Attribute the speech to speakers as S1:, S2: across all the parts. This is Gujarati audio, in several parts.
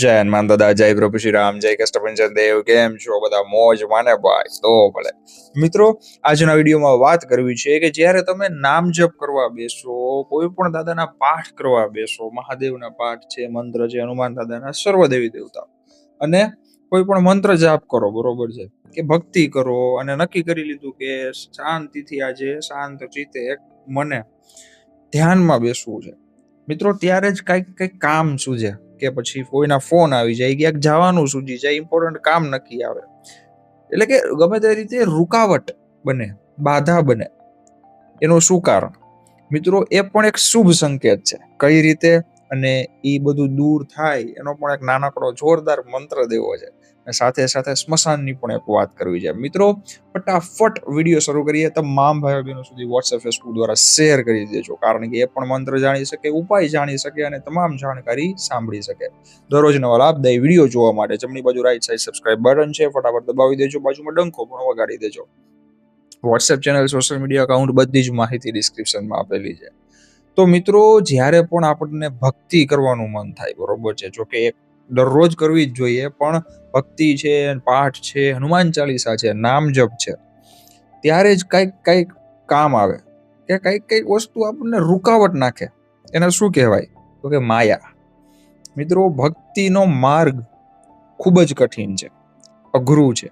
S1: જય હનુમાન દાદા જય પ્રભુ શ્રી રામ, જય કષ્ટભંજન દેવ, કેમ છો? બધા મોજ માને ભાઈ, તો ભલે. મિત્રો, આજના વિડીયોમાં વાત કરવી છે કે જ્યારે તમે નામ જપ કરવા બેસો, કોઈ પણ દાદાના પાઠ કરવા બેસો, મહાદેવના પાઠ છે, મંત્ર છે, હનુમાન દાદાના સર્વદેવી દેવતા. અને કોઈ પણ મંત્ર જાપ કરો, બરોબર છે? કે ભક્તિ કરો અને નક્કી કરી લીધું કે શાંતિથી આજે શાંત ચિત્તે મને ધ્યાનમાં બેસવું છે. મિત્રો, ત્યારે જ કંઈક કંઈક કામ સૂજે. કે પછી કોઈના ફોન આવી જાય, ક્યાંક જવાનું સૂજી જાય ઇમ્પોર્ટન્ટ કામ નક્કી આવે. એટલે કે ગમે તે રીતે રૂકાવટ બને, બાધા બને. એનું શું કારણ? મિત્રો, એ પણ એક શુભ સંકેત છે. કઈ રીતે? અને એ બધું દૂર થાય, એનો પણ એક નાનકડો જોરદાર મંત્ર દેવો છે. સાથે સાથે સ્મશાનની પણ એક વાત કરવી છે. મિત્રો, ફટાફટ વીડિયો શરૂ કરીએ તમામ ભાઈઓ બહેનો સુધી વોટ્સએપ ફેસબુક દ્વારા શેર કરી દેજો. કારણ કે એ પણ મંત્ર જાણી શકે, ઉપાય જાણી શકે અને તમામ જાણકારી સાંભળી શકે. દરરોજ નવા લાભદાયી વીડિયો જોવા માટે જમણી બાજુ રાઈટ સાઈડ સબસ્ક્રાઇબ બટન છે. ફટાફટ દબાવી દેજો. બાજુમાં ડંખો પણ વગાડી દેજો. WhatsApp channel social media account બધી જ માહિતી ડિસ્ક્રિપ્શનમાં આપેલી છે. તો મિત્રો, જ્યારે પણ આપણને ભક્તિ કરવાનું મન થાય, બરોબર છે? જો કે દરરોજ કરવી જ જોઈએ, પણ ભક્તિ છે, પાઠ છે, હનુમાન ચાલીસા છે, નામ જપ છે. ત્યારે જ કંઈક કંઈક કામ આવે. કે કંઈક કંઈક વસ્તુ આપણને રૂકાવટ નાખે. એને શું કહેવાય? તો કે માયા. મિત્રો, ભક્તિનો માર્ગ ખૂબ જ કઠિન છે. અઘરું છે.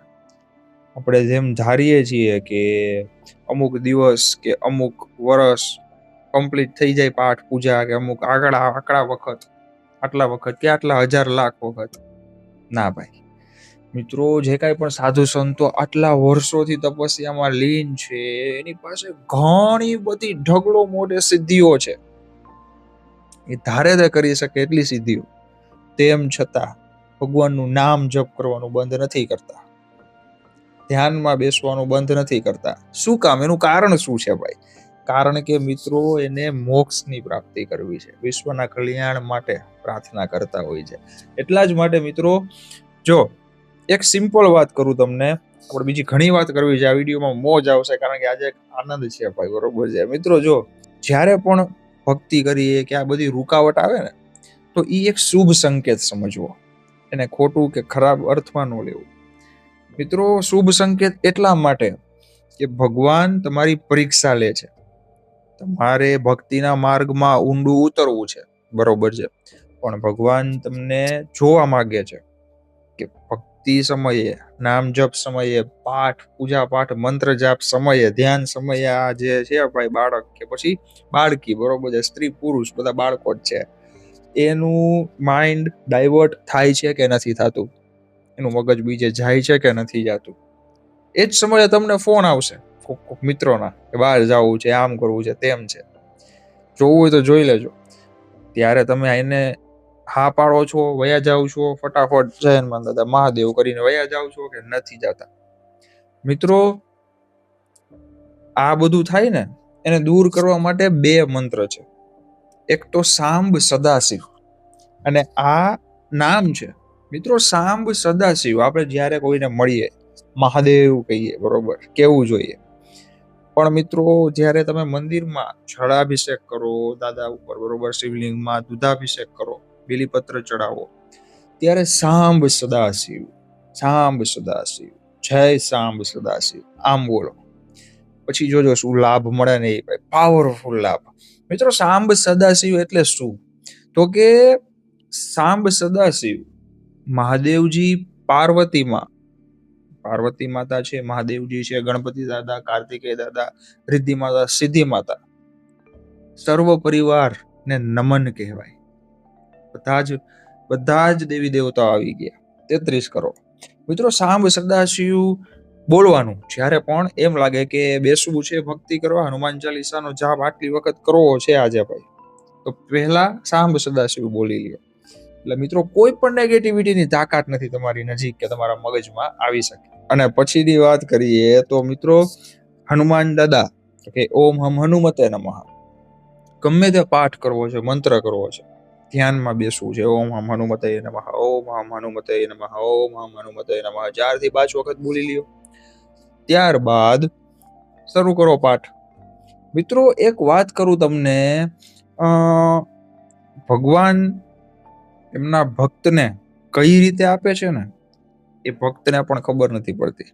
S1: આપણે જેમ ધારીએ છીએ કે અમુક દિવસ કે અમુક વર્ષ કમ્પ્લીટ થઈ જાય પાઠ, પૂજા, કે અમુક આગળ, આકડા વખત, આટલા વખત કે આટલા હજાર લાખ વખત. ના ભાઈ. મિત્રો, જે કાંઈ પણ સાધુ સંતો આટલા વર્ષોથી તપસ્યામાં લીન છે, એની પાસે ઘણી બધી ઢગલો મોઢે સિદ્ધિઓ છે. એ ધારે તે કરી શકે એટલી સિદ્ધિઓ. તેમ છતાં ભગવાનનું નામ જપ કરવાનું બંધ નથી કરતા. ધ્યાનમાં બેસવાનું બંધ નથી કરતા. શું કામ? એનું કારણ શું છે ભાઈ? કારણ કે મિત્રો, એને મોક્ષની પ્રાપ્તિ કરવી છે. વિશ્વના કલ્યાણ માટે પ્રાર્થના કરતા હોય છે. એટલા જ માટે મિત્રો, જો એક સિમ્પલ વાત કરું તમને. આપણે બીજી ઘણી વાત કરવી છે. આ વિડીયોમાં મોજ આવશે કારણ કે આજે એક આનંદ છે ભાઈ, બરોબર છે. મિત્રો, જો જ્યારે પણ ભક્તિ કરીએ કે આ બધી રૂકાવટ આવે ને, તો એ એક શુભ સંકેત સમજવો. એને ખોટું કે ખરાબ અર્થમાં ન લેવું. મિત્રો, શુભ સંકેત એટલા માટે કે ભગવાન તમારી પરીક્ષા લે છે. તમારે ભક્તિના માર્ગમાં ઊંડું ઉતરવું છે. બરોબર છે. પણ ભગવાન તમને જોવા માગે છે કે ભક્તિ સમયે, નામ જપ સમયે, પાઠ, પૂજા પાઠ, મંત્ર જાપ સમયે, ધ્યાન સમયે આ જે છે ભાઈ બાળક કે પછી બાળકી, બરોબર છે, સ્ત્રી પુરુષ, બધા બાળકો જ છે. એનું માઇન્ડ ડાયવર્ટ થાય છે કે નથી થતું? એનું મગજ બીજે જાય છે કે નથી જતું? એ જ સમયે તમને ફોન આવશે, કોક કોક મિત્રોના, કે બહાર જવું છે, આમ કરવું છે, તેમ છે. જોવું હોય તો જોઈ લેજો. ત્યારે તમે એને હા પાડો છો, વયા જાઓ છો, ફટાફટ જય દાદા મહાદેવ કરીને વયા જાઓ છો કે નથી જતા? મિત્રો, આ બધું થાય ને, એને દૂર કરવા માટે બે મંત્ર છે. એક તો સાંભ સદાશિવ અને આ નામ છે. મિત્રો સાંભ સદાશિવ આપણે જ્યારે કોઈને મળીએ, મહાદેવ કહીએ, બરોબર, કેવું જોઈએ? પણ મિત્રો, જ્યારે તમે મંદિરમાં જળાભિષેક કરો, દાદા ઉપર બરોબર શિવલિંગમાં દૂધાભિષેક કરો બિલીપત્ર ચડાવો. ત્યારે સાંભ સદાશિવ સાંભ સદાશિવ, જય સાંભ સદાશિવ, આમ બોલો. પછી જોજો શું લાભ મળે ને એ પાવરફુલ લાભ. મિત્રો, સાંભ સદાશિવ એટલે શું? તો કે સાંભ સદાશિવ મહાદેવજી પાર્વતીમાં, પાર્વતી માતા છે, મહાદેવજી છે, ગણપતિ દાદા, કાર્તિકેય દાદા, રિદ્ધિ માતા, સિદ્ધિ માતા સર્વ પરિવાર ને નમન કહેવાય. બધા જ બધા જ દેવી દેવતાઓ આવી ગયા. તેત્રીસ કરોડ મિત્રો, સાંભ સદાશિવ બોલવાનું. જ્યારે પણ એમ લાગે કે બેસવું છે ભક્તિ કરવા, હનુમાન ચાલીસાનો જાપ આટલી વખત કરવો છે આજે ભાઈ. તો પહેલા સાંભ સદાશિવ બોલી લ્યો. એટલે મિત્રો, કોઈ પણ નેગેટિવિટીની તાકાત નથી તમારી નજીક કે તમારા મગજમાં આવી શકે. અને પછીની વાત કરીએ તો મિત્રો, હનુમાન દાદા, કે ઓમ હમ હનુમતે નમઃ. ગમે તે પાઠ કરવો છે, મંત્ર કરવો છે. ધ્યાનમાં બેસવું છે. ઓમ હમ હનુમતે નમઃ, ઓમ હમ હનુમતે નમઃ, ઓમ હમ હનુમતે નમઃ. ચારથી પાંચ વખત બોલી લ્યો. ત્યારબાદ શરૂ કરો પાઠ. મિત્રો, એક વાત કરું તમને. ભગવાન એમના ભક્તને કઈ રીતે આપે છે ને, એ ભક્તને પણ ખબર નથી પડતી.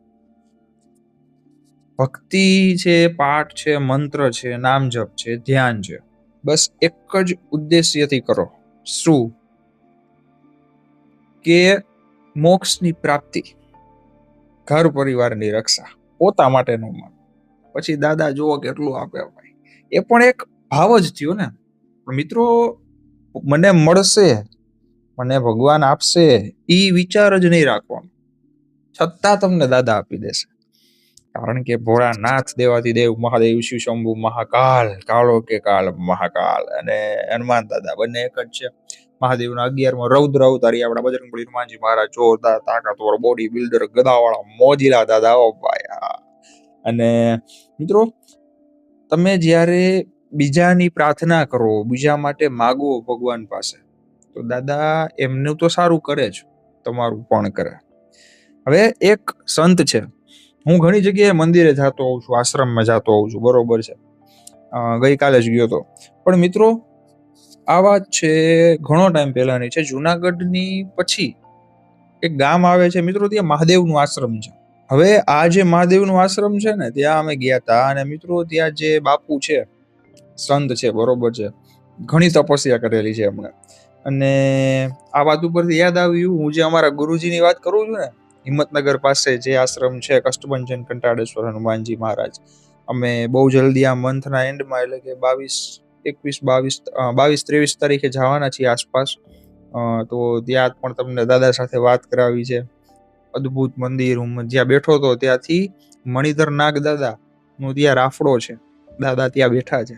S1: ભક્તિ છે, પાઠ છે, મંત્ર છે, નામ જપ છે, ધ્યાન છે. બસ એક જ ઉદ્દેશ્યથી કરો. શું? કે મોક્ષની પ્રાપ્તિ, ઘર પરિવારની રક્ષા, પોતા માટેનું મન. પછી દાદા જુઓ કેટલું આપે ભાઈ. એ પણ એક ભાવ જ થયો ને. મિત્રો, મને મળશે, મને ભગવાન આપશે એ વિચાર જ નહીં રાખવાનો. છતાં તમને દાદા આપી દેશે. કારણ કે ભોળાનાથ દેવાથી દેવ મહાદેવ, શિવ શંભુ, મહાકાલ, કાળો કે કાલ મહાકાલ અને હનુમાન દાદા બંને એક જ છે. મહાદેવના અગિયારમાં રૌદ્ર અવતારી આપણા બજરંગબલી હનુમાનજી મહારાજ, જોરદાર તાકાતવર બોડી બિલ્ડર ગદાવાળા, મોજીલા દાદા, ઓ ભાઈ અને મિત્રો, તમે જ્યારે બીજાની પ્રાર્થના કરો, બીજા માટે માગો ભગવાન પાસે, તો દાદા એમનું તો સારું કરે જ, તમારું પણ કરે. હવે એક સંત છે. હું ઘણી જગ્યાએ મંદિરે જતો હોઉં છું, આશ્રમમાં જતો હોઉં છું, બરોબર છે. ગઈકાલે જ ગયો હતો પણ મિત્રો, આ વાત છે ઘણો ટાઈમ પહેલાની છે. જુનાગઢની પછી એક ગામ આવે છે, મિત્રો, ત્યાં મહાદેવનું આશ્રમ છે. હવે આ જે મહાદેવનું આશ્રમ છે ને, ત્યાં અમે ગયા હતા અને મિત્રો, ત્યાં જે બાપુ છે, સંત છે, બરોબર છે. ઘણી તપસ્યા કરેલી છે એમણે. અને આ વાત ઉપરથી યાદ આવ્યું. હું જે અમારા ગુરુજીની વાત કરું છું ને હિંમતનગર પાસે જે આશ્રમ છે, કષ્ટભંજન કંટાળેશ્વર હનુમાનજી મહારાજ. અમે બહુ જલ્દી આ મંથના એન્ડમાં, એટલે કે બાવીસ, એકવીસ, બાવીસ બાવીસ, ત્રેવીસ તારીખે જવાના છીએ આસપાસ. તો ત્યાં પણ તમને દાદા સાથે વાત કરાવી છે. અદ્ભુત મંદિર, હું જ્યાં બેઠો હતો ત્યાંથી મણિધર નાગ દાદા નું ત્યાં રાફડો છે. દાદા ત્યાં બેઠા છે.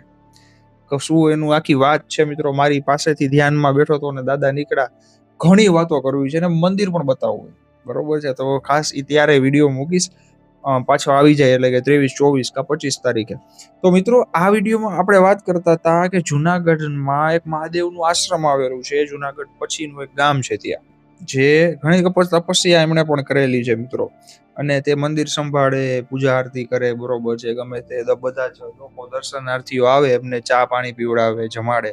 S1: કશું એનું આખી વાત છે મિત્રો, મારી પાસેથી ધ્યાનમાં બેઠો હતો અને દાદા નીકળ્યા. ઘણી વાતો કરવી છે અને મંદિર પણ બતાવવું બરોબર છે? તો ખાસ એ ત્યારે વીડિયો મૂકીશ. પાછો આવી જાય એટલે કે ત્રેવીસ, ચોવીસ કા પચીસ તારીખે. તો મિત્રો, આ વિડીયોમાં આપણે વાત કરતા હતા કે જુનાગઢમાં એક મહાદેવનું આશ્રમ આવેલું છે. જુનાગઢ પછીનું એક ગામ છે ત્યાં. જે ઘણી તપસ્યા એમણે પણ કરેલી છે મિત્રો. અને તે મંદિર સંભાળે, પૂજા આરતી કરે, બરોબર છે. ગમે તે બધા જ લોકો દર્શનાર્થીઓ આવે, એમને ચા પાણી પીવડાવે, જમાડે.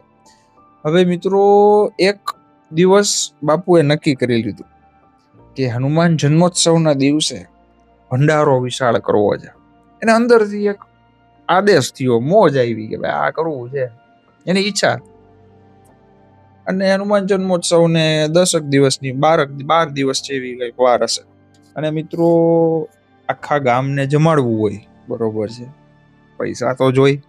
S1: હવે મિત્રો, એક દિવસ બાપુએ નક્કી કરી લીધું. કે હનુમાન જન્મોત્સવના દિવસે ભંડારો વિશાળ કરવો છે. એને અંદરથી એક આદેશ થયો, મોજ આવી કે ભાઈ આ કરવું છે. એની ઈચ્છા. અને હનુમાન જન્મોત્સવને દસક દિવસની, બારક, બાર દિવસ જેવી કંઈક વાર હશે. અને મિત્રો, આખા ગામને જમાડવું હોય, બરોબર છે. પૈસા તો જોઈ,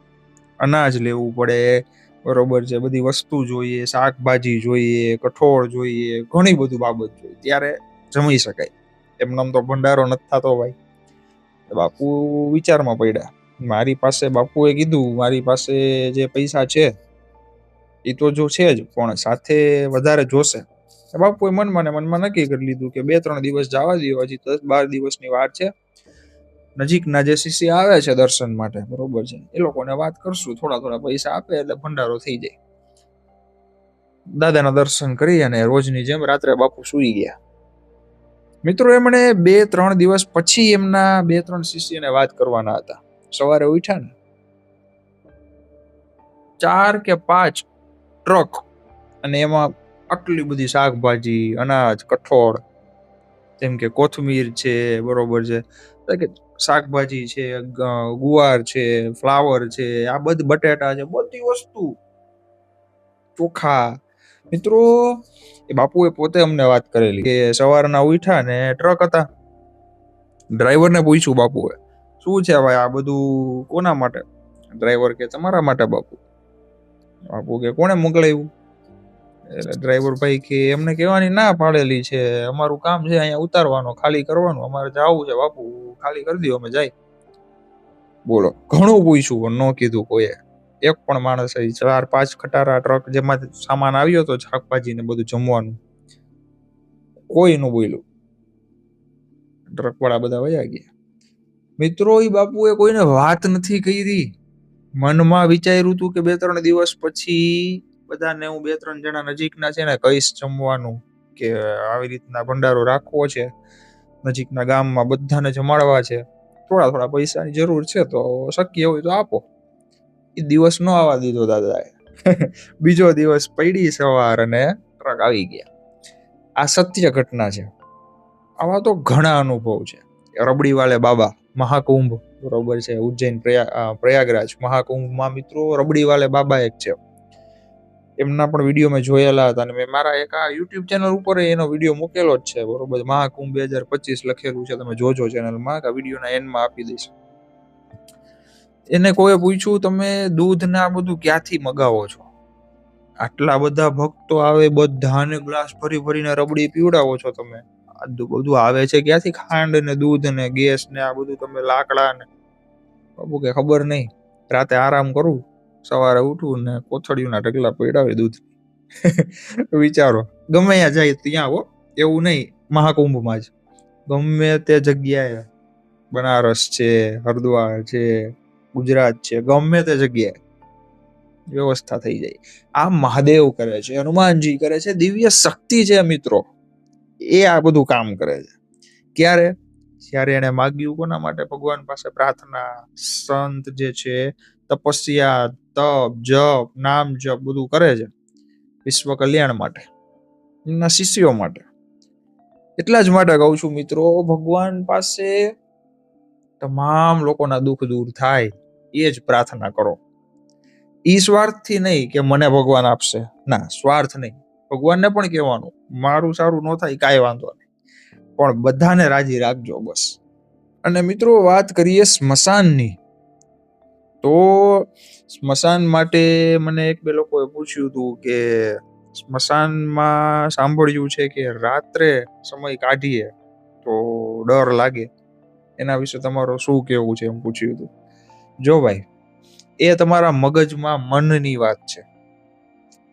S1: અનાજ લેવું પડે, બરોબર છે. બધી વસ્તુ જોઈએ, શાકભાજી જોઈએ, કઠોળ જોઈએ, ઘણી બધું બાબત જોઈએ. ત્યારે જમી શકાય. એમનામ તો ભંડારો નથી થતો ભાઈ. બાપુ વિચારમાં પડ્યા. મારી પાસે બાપુએ કીધું, મારી પાસે જે પૈસા છે એ તો જો છે જ, પણ સાથે વધારે જોશે. બાપુએ મનમાં ને મનમાં નક્કી કરી લીધું કે બે, ત્રણ દિવસ જવા દો હજી દસ, બાર દિવસની વાત છે. નજીકના જે શિષ્ય આવે છે દર્શન માટે, બરોબર છે. એ લોકોને વાત કરશું, થોડા થોડા પૈસા આપે એટલે ભંડારો થઈ જાય. દાદાના દર્શન કરી અને રોજની જેમ રાત્રે બાપુ સુઈ ગયા. મિત્રો, એમણે બે, ત્રણ દિવસ પછી એમના બે, ત્રણ શિષ્યને વાત કરવાના હતા. સવારે ઉઠ્યા ને. ચાર કે પાંચ ટ્રક અને એમાં આટલી બધી શાકભાજી, અનાજ, કઠોળ, જેમ કે કોથમીર છે, બરોબર છે. કે શાકભાજી છે ગુવાર છે, ફ્લાવર છે, આ બધી બટેટા છે, બધી વસ્તુ ચોખા મિત્રો, એ બાપુએ પોતે અમને વાત કરેલી કે સવારના ઉઠ્યા ને ટ્રક હતા. ડ્રાઈવરને પૂછ્યું બાપુએ, શું છે ભાઈ આ બધું કોના માટે? ડ્રાઈવર કે, તમારા માટે બાપુ. બાપુ કે, કોણે મોકલાવ્યું? ડ્રાઈવર ભાઈ કે, એમને કહેવાની ના પાડેલી છે. અમારું કામ છે અહીંયા ઉતારવાનું, ખાલી કરવાનું. અમારે જવું છે બાપુ. ખાલી કરી દો અમે જાય. બોલો, ઘણું પૂછ્યું ન કીધું કોઈએ. એક પણ માણસ ચાર, પાંચ ખટારા ટ્રક જેમાં સામાન આવ્યો હતો શાકભાજી ને બધું જમવાનું. કોઈ નું બોલ્યું. ટ્રક વાળા બધા વયા ગયા. મિત્રો એ બાપુએ કોઈને વાત નથી કરી. મનમાં વિચાર્યું હતું કે બે, ત્રણ દિવસ પછી બધાને હું બે, ત્રણ જણા નજીકના છે ને કહીશ જમવાનું કે આવી રીતના ભંડારો રાખવો છે. નજીકના ગામમાં બધાને જમાડવા છે. થોડા થોડા પૈસાની જરૂર છે તો શક્ય હોય તો આપો. એ દિવસ નો આવવા દીધો દાદાએ. બીજો દિવસ પડી સવાર અને ટ્રક આવી ગયા. આ સત્ય ઘટના છે. આવા તો ઘણા અનુભવ છે. રબડી વાલે બાબા મહાકુંભ, બરોબર છે, ઉજ્જૈન પ્રયા- પ્રયાગરાજ મહાકુંભમાં મિત્રો રબડી વાલે બાબા એક છે. એમના પણ વીડિયો મેં જોયેલા હતા અને મેં મારા એક આ યુટ્યુબ ચેનલ ઉપર એનો વીડિયો મૂકેલો જ છે, બરોબર. મહાકુંભ બે હજાર પચીસ લખેલું છે, તમે જોજો ચેનલમાં આ વિડીયોના એન્ડમાં આપી દઈશ. એને કોઈ પૂછ્યું, તમે દૂધ ને આ બધું ક્યાંથી મગાવો છો? આટલા બધા ભક્તો આવે, બધાને ગ્લાસ ભરી ભરીને રબડી પીવડાવો છો તમે. બધું આવે છે ક્યાંથી? ખાંડ ને દૂધ ને ગેસ ને આ બધું તમે લાકડા ને. બાબુ કે, ખબર નહીં. રાતે આરામ કરું, સવારે ઉઠું ને કોથળીઓના ઢગલા પીડાવી દૂધ વિચારો. ગમે ત્યાં જાય ત્યાં હો, એવું નહીં, મહાકુંભમાં જ. ગમે તે જગ્યાએ બનારસ છે, હરિદ્વાર છે ગુજરાત છે, ગમે તે જગ્યાએ વ્યવસ્થા થઈ જાય. આ મહાદેવ કરે છે, હનુમાનજી કરે છે, દિવ્ય શક્તિ છે મિત્રો. એ આ બધું કામ કરે છે. ક્યારે? જ્યારે એને માગ્યું કોના માટે? ભગવાન પાસે પ્રાર્થના. સંત જે છે, તપસ્યા, તપ, જપ, નામ જપ બધું કરે છે વિશ્વ કલ્યાણ માટે, એમના શિષ્યો માટે. એટલા જ માટે કહું છું મિત્રો, ભગવાન પાસે તમામ લોકોના દુઃખ દૂર થાય, એ જ પ્રાર્થના કરો. એ સ્વાર્થથી નહીં કે મને ભગવાન આપશે. ના, સ્વાર્થ નહીં. ભગવાનને પણ કહેવાનું, મારું સારું ન થાય, કાંઈ વાંધો નહીં. પણ બધાને રાજી રાખજો બસ. અને મિત્રો, વાત કરીએ સ્મશાનની. તો સ્મશાન માટે મને એક બે લોકોએ પૂછ્યું હતું કે સ્મશાનમાં સાંભળ્યું છે કે રાત્રે સમય કાઢીએ તો ડર લાગે. એના વિશે તમારો શું કેવું છે એમ પૂછ્યું હતું. જો ભાઈ, એ તમારા મગજમાં મનની વાત છે.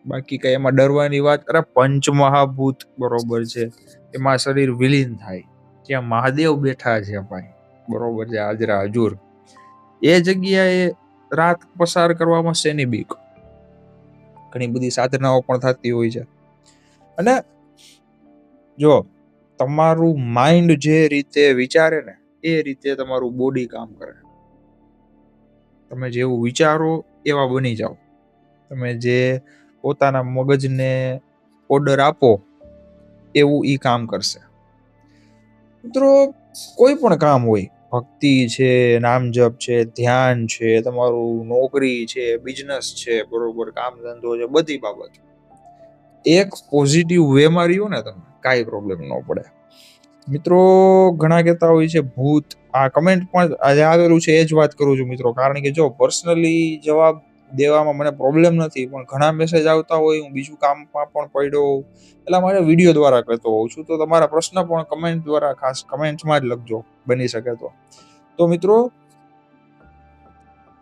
S1: બાકી કઈ એમાં ડરવાની વાત, અરે પંચમહાભૂત બરોબર છે. એમાં શરીર વિલીન થાય. ત્યાં મહાદેવ બેઠા છે ભાઈ. બરોબર છે હાજરા હજુર એ જગ્યાએ રાત પસાર કરવામાં શેની બીક ઘણી બધી સાધનાઓ પણ થતી હોય છે. અને જો, તમારું માઇન્ડ જે રીતે વિચારે ને એ રીતે તમારું બોડી કામ કરે. તમે જેવું વિચારો એવા બની જાઓ. તમે જે પોતાના મગજને ઓર્ડર આપો, એવું ઈ કામ કરશે. મિત્રો, કોઈ પણ કામ હોય, ભક્તિ છે નામ જપ છે, ધ્યાન છે, તમારું નોકરી છે બિઝનેસ છે, બરોબર, કામ ધંધો છે, બધી બાબત. એક પોઝિટિવ વેમાં રહ્યો ને તમે, કાંઈ પ્રોબ્લેમ ન પડે. મિત્રો, ઘણા કહેતા હોય છે ભૂત. આ કમેન્ટ પણ આજે આવેલું છે, એ જ વાત કરું છું મિત્રો. કારણ કે જો પર્સનલી જવાબ દેવામાં મને પ્રોબ્લેમ નથી, પણ ઘણા મેસેજ આવતા હોય, હું બીજું કામમાં પણ પડ્યો એટલા માટે વીડિયો દ્વારા કરતો હોઉં છું. તો તમારા પ્રશ્ન પણ કમેન્ટ દ્વારા ખાસ કમેન્ટ્સમાં જ લખજો, બની શકે તો. તો મિત્રો,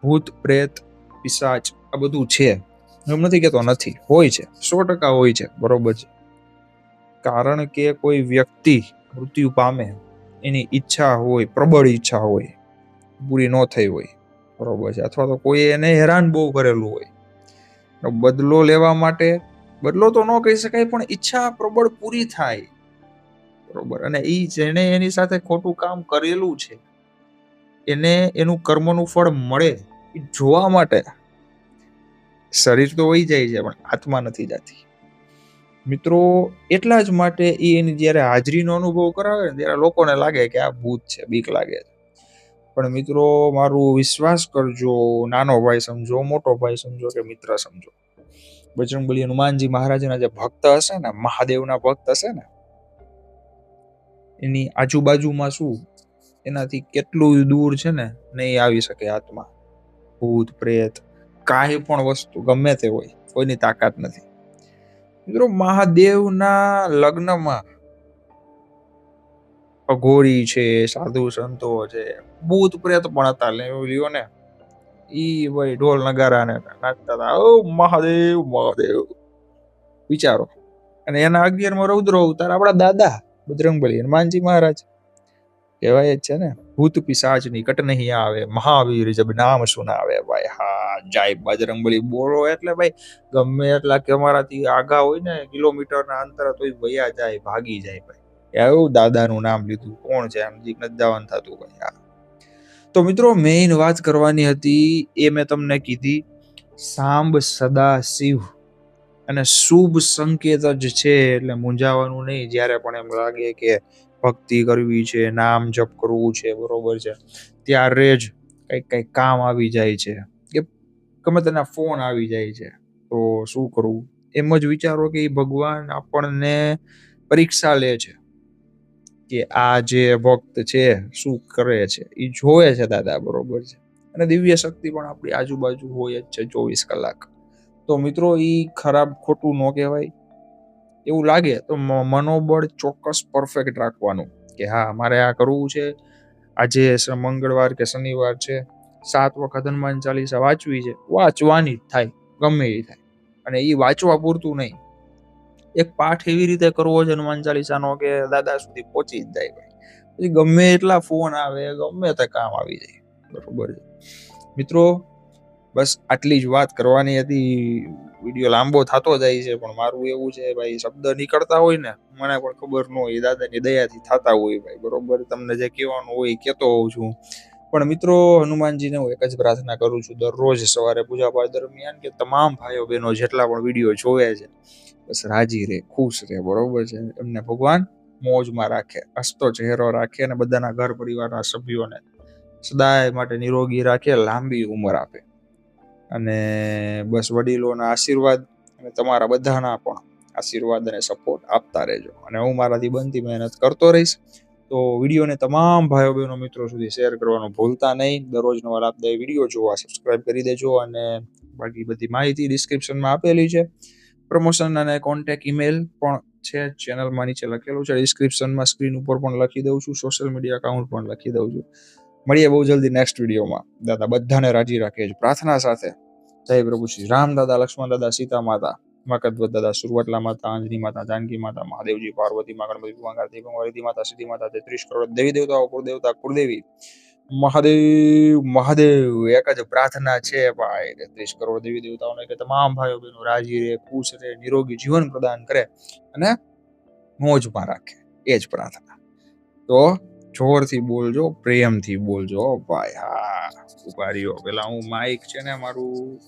S1: ભૂત, પ્રેત, પિશાચ, આ બધું છે. એમ નથી કહેતો, નથી. હોય છે. સો ટકા હોય છે. બરોબર છે. કારણ કે કોઈ વ્યક્તિ મૃત્યુ પામે. એની ઈચ્છા હોય, પ્રબળ ઈચ્છા હોય, પૂરી ન થઈ હોય. બરોબર છે. અથવા તો કોઈ એને હેરાન બહુ કરેલું હોય. બદલો લેવા માટે, બદલો તો ન કહી શકાય, પણ ઈચ્છા પ્રબળ પૂરી થાય. બરોબર. અને એ જેને એની સાથે ખોટું કામ કરેલું છે, એને એનું કર્મનું ફળ મળે જોવા માટે, શરીર તો વહી જાય છે, પણ આત્મા નથી જતી. મિત્રો, એટલા જ માટે એ એની જ્યારે હાજરીનો અનુભવ કરાવે ને ત્યારે લોકોને લાગે કે આ ભૂત છે, બીક લાગે છે. પણ મિત્રો, મારું વિશ્વાસ કરજો, નાનો ભાઈ સમજો, મોટો ભાઈ સમજો કે મિત્ર સમજો. બજરંગબલી હનુમાનજી મહારાજના જે ભક્ત હશે ને, મહાદેવના ભક્ત હશે ને, એની આજુબાજુમાં શું, એનાથી કેટલું દૂર છે ને, નહીં આવી શકે આત્મા. ભૂત, પ્રેત, કાંઈ પણ વસ્તુ ગમે તે હોય, કોઈની તાકાત નથી. મિત્રો મહાદેવના લગ્નમાં અઘોરી છે, સાધુ સંતો છે, ભૂત પ્રેત પણ હતા લ્યો ને. ઈ ભાઈ ઢોલ નગારા ને નાચતા હતા. ઓ મહાદેવ મહાદેવ. વિચારો. અને એના અગિયારમાં રૌદ્ર અવતાર આપણા દાદા, બજરંગબલી હનુમાનજી મહારાજ. કહેવાય જ છે ને, ભૂત પિશાચ નિકટ નહીં આવે, મહાવીર જબ નામ સુનાવે ભાઈ. હા, જાય બજરંગબલી બોલો એટલે ભાઈ, ગમે એટલા કે આગા હોય ને, કિલોમીટરના અંતર તો વયા જાય, ભાગી જાય ભાઈ. એવું દાદાનું નામ લીધું. કોણ છે એમ જીક નથી થતું ભાઈ હા. તો મિત્રો મેઇન વાત કરવાની હતી, એ મેં તમને કીધી, સાંબ સદા શિવ. અને શુભ સંકેત જ છે, એટલે મૂંઝાવાનું નહીં, જ્યારે પણ એમ લાગે કે ભક્તિ કરવી છે, નામ જપ કરવું છે, બરોબર છે. ત્યારે જ કંઈક કંઈક કામ આવી જાય છે. કે ગમે તેના ફોન આવી જાય છે. તો શું કરવું? એમ જ વિચારો કે ભગવાન આપણને પરીક્ષા લે છે. કે આ જે ભક્ત છે, શું કરે છે? એ જોવે છે દાદા, બરોબર છે. અને દિવ્ય શક્તિ પણ આપણી આજુબાજુ હોય જ છે ચોવીસ કલાક. તો મિત્રો એ ખરાબ ખોટું ન કહેવાય. એવું લાગે તો મનોબળ ચોક્કસ પરફેક્ટ રાખવાનું. કે હા, મારે આ કરવું છે. આજે મંગળવાર કે શનિવાર છે. સાત વખત હનુમાન ચાલીસા વાંચવી છે. વાંચવાની જ થાય. ગમે એ થાય. અને એ વાંચવા પૂરતું નહીં. એક પાઠ એવી રીતે કરવો છે હનુમાન ચાલીસાનો કે દાદા સુધી પહોંચી જ જાય ભાઈ. પછી ગમે એટલા ફોન આવે, ગમે તે કામ આવી જાય. બરોબર છે. મિત્રો, બસ આટલી જ વાત કરવાની હતી. વીડિયો લાંબો થતો જાય છે, પણ મારું એવું છે ભાઈ શબ્દ નીકળતા હોય ને, મને પણ ખબર ન હોય દાદાની દયાથી થતા હોય ભાઈ, બરોબર? તમને જે કહેવાનું હોય એ કહેતો હોઉં છું. પણ મિત્રો, હનુમાનજીને હું એક જ પ્રાર્થના કરું છું, દરરોજ સવારે પૂજા પાઠ દરમિયાન કે તમામ ભાઈઓ બહેનો જેટલા પણ વીડિયો જોવે છે, બસ રાજી રહે ખુશ રહે બરોબર છે? એમને ભગવાન મોજમાં રાખે, હસતો ચહેરો રાખે અને બધાના ઘર પરિવારના સભ્યોને સદાય માટે નિરોગી રાખે, લાંબી ઉંમર આપે. અને બસ વડીલોના આશીર્વાદ અને તમારા બધાના પણ આશીર્વાદ અને સપોર્ટ આપતા રહેજો. અને હું મારાથી બનતી મહેનત કરતો રહીશ. તો વિડીયોને તમામ ભાઈઓ બહેનો મિત્રો સુધી શેર કરવાનું ભૂલતા નહીં. દરરોજ નવા લાભદાયી વીડિયો જોવા સબસ્ક્રાઇબ કરી દેજો અને બાકી બધી માહિતી ડિસ્ક્રિપ્શનમાં આપેલી છે. પ્રમોશન અને કોન્ટેક ઈમેલ પણ છે. ચેનલમાં નીચે લખેલું છે. ડિસ્ક્રિપ્શનમાં સ્ક્રીન ઉપર પણ લખી દઉં છું. સોશિયલ મીડિયા અકાઉન્ટ પણ લખી દઉં છું. મળીએ બહુ જલ્દી નેક્સ્ટ વિડીયોમાં. દાદા બધાને રાજી રાખે છે પ્રાર્થના સાથે. જય પ્રભુ શ્રી રામ દાદા, લક્ષ્મણ દાદા, સીતા માતા મકદવત દાદા, સુરવટલા માતા આંજની માતા, જાનકી માતા, મહાદેવજી, પાર્વતી માં ગણપતિ ભગવાન કાર્તિક માતા, સિદ્ધિ માતા તેત્રીસ કરોડ દેવી દેવતાઓ કુળદેવતા, કુળદેવી, મહાદેવ મહાદેવ, એક જ પ્રાર્થના છે ભાઈ ત્રીસ કરોડ દેવી દેવતાઓને કે તમામ ભાઈઓ બહેનો રાજી રહે, ખુશ રહે, નિરોગી જીવન પ્રદાન કરે અને મોજમાં રાખે, એ જ પ્રાર્થના. તો જોરથી બોલજો, પ્રેમથી બોલજો, ભાઈ, હા. ઊભા પેલા હું માઇક છે ને મારું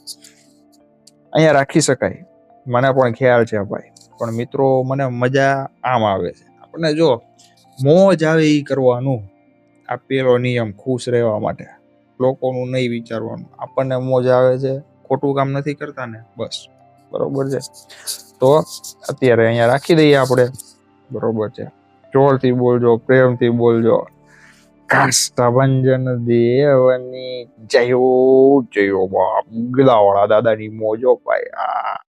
S1: અહીંયા રાખી શકાય. મને પણ ખ્યાલ છે ભાઈ. પણ મિત્રો, મને મજા આમ આવે છે. આપણને જો મોજ આવે એ કરવાનું. આ પેલો નિયમ, ખુશ રહેવા માટે. લોકોનું નહીં વિચારવાનું. આપણને મોજ આવે છે. ખોટું કામ નથી કરતા ને. બસ. બરોબર છે. તો અત્યારે અહીંયા રાખી દઈએ આપણે. બરોબર છે. જોરથી બોલજો, પ્રેમથી બોલજો. કાષ્ટભંજન દેવની જયો જયો બાપ. ગલાવાળા દાદાની મોજો પાયા.